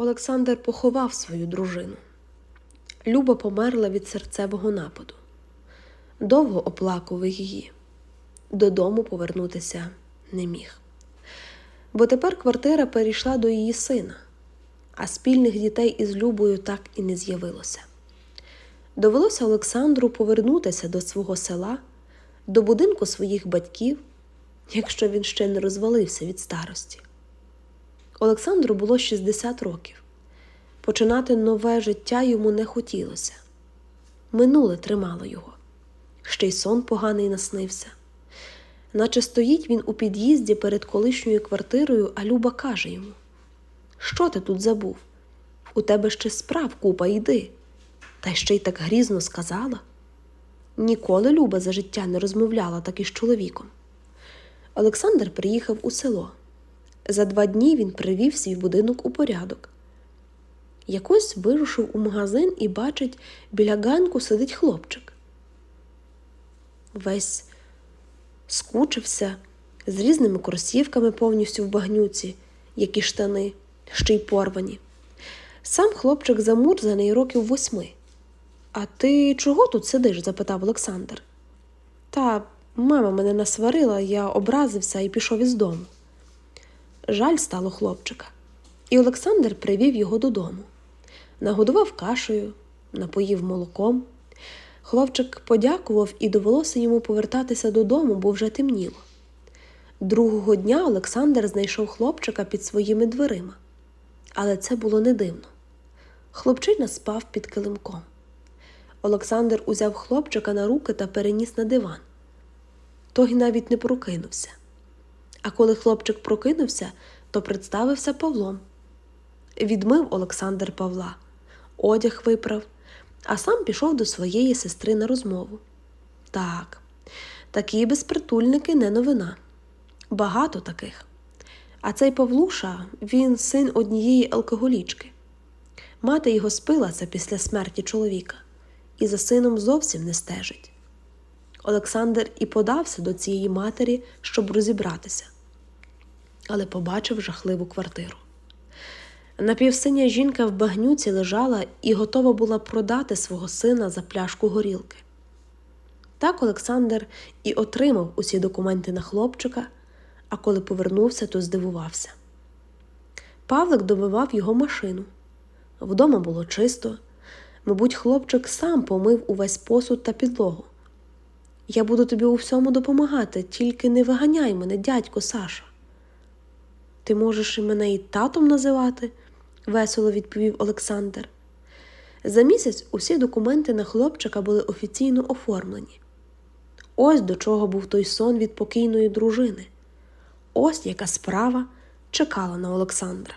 Олександр поховав свою дружину. Люба померла від серцевого нападу. Довго оплакував її. Додому повернутися не міг. Бо тепер квартира перейшла до її сина, а спільних дітей із Любою так і не з'явилося. Довелося Олександру повернутися до свого села, до будинку своїх батьків, якщо він ще не розвалився від старості. Олександру було 60 років. Починати нове життя йому не хотілося. Минуле тримало його. Ще й сон поганий наснився. Наче стоїть він у під'їзді перед колишньою квартирою, а Люба каже йому: Що ти тут забув? У тебе ще справ купа йди. Та ще й так грізно сказала. Ніколи Люба за життя не розмовляла так із чоловіком. Олександр приїхав у село. За два дні він привів свій будинок у порядок. Якось вирушив у магазин і бачить, біля ганку сидить хлопчик. Весь скучився з різними кросівками повністю в багнюці, як і штани, ще й порвані. Сам хлопчик замурзаний років восьми. А ти чого тут сидиш? запитав Олександр. Та мама мене насварила, я образився і пішов із дому. Жаль стало хлопчика, і Олександр привів його додому. Нагодував кашею, напоїв молоком. Хлопчик подякував і довелося йому повертатися додому, бо вже темніло. Другого дня Олександр знайшов хлопчика під своїми дверима, але це було не дивно. Хлопчина спав під килимком. Олександр узяв хлопчика на руки та переніс на диван. Той навіть не прокинувся. А коли хлопчик прокинувся, то представився Павлом. Відмив Олександр Павла, одяг виправ, а сам пішов до своєї сестри на розмову. Так, такі безпритульники не новина. Багато таких. А цей Павлуша він син однієї алкоголічки. Мати його спилася після смерті чоловіка і за сином зовсім не стежить. Олександр і подався до цієї матері, щоб розібратися, але побачив жахливу квартиру. Напівсиня жінка в багнюці лежала і готова була продати свого сина за пляшку горілки. Так Олександр і отримав усі документи на хлопчика, а коли повернувся, то здивувався. Павлик добивав його машину. Вдома було чисто. Мабуть, хлопчик сам помив увесь посуд та підлогу. Я буду тобі у всьому допомагати, тільки не виганяй мене, дядько Саша. Ти можеш і мене і татом називати, весело відповів Олександр. За місяць усі документи на хлопчика були офіційно оформлені. Ось до чого був той сон від покійної дружини. Ось яка справа чекала на Олександра.